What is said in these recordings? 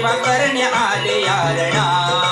सेवा करण्या आले यारणा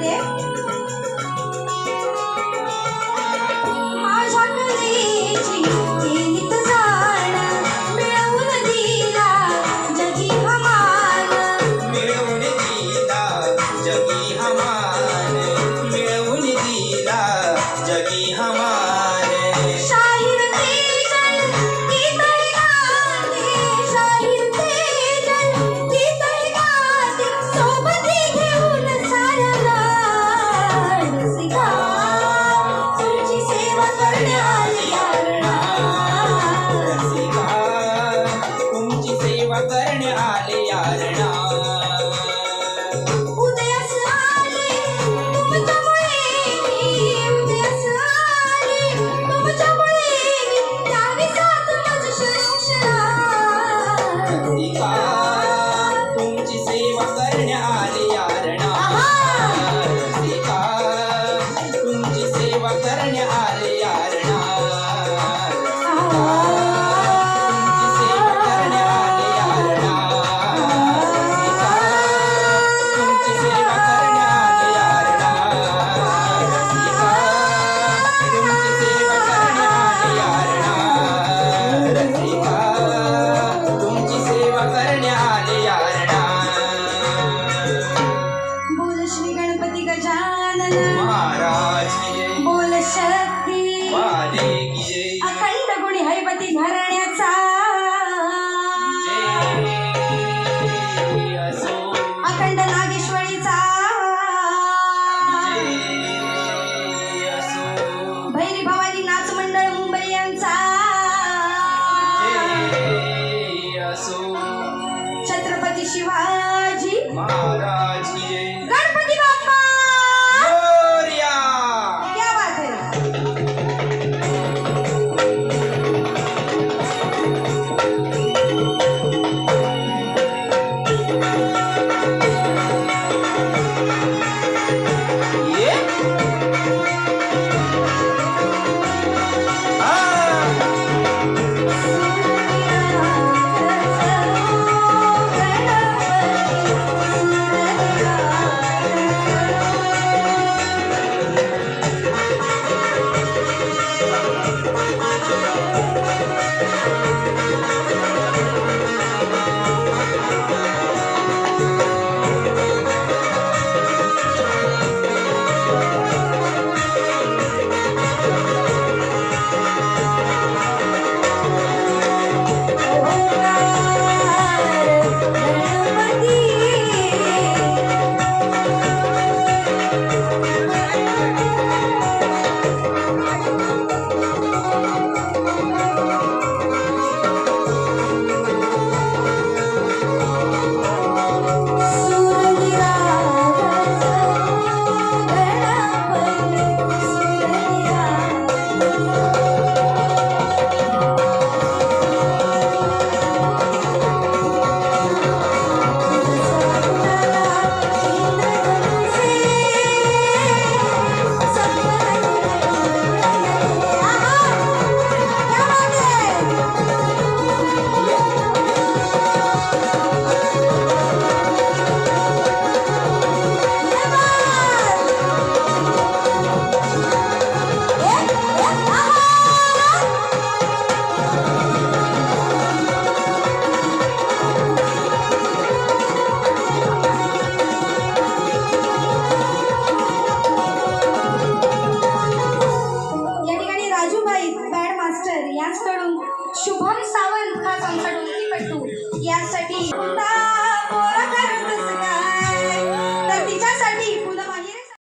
Yeah. महाराज बोल शक्ती. अखंड गुणी हरिपती घराण्याचा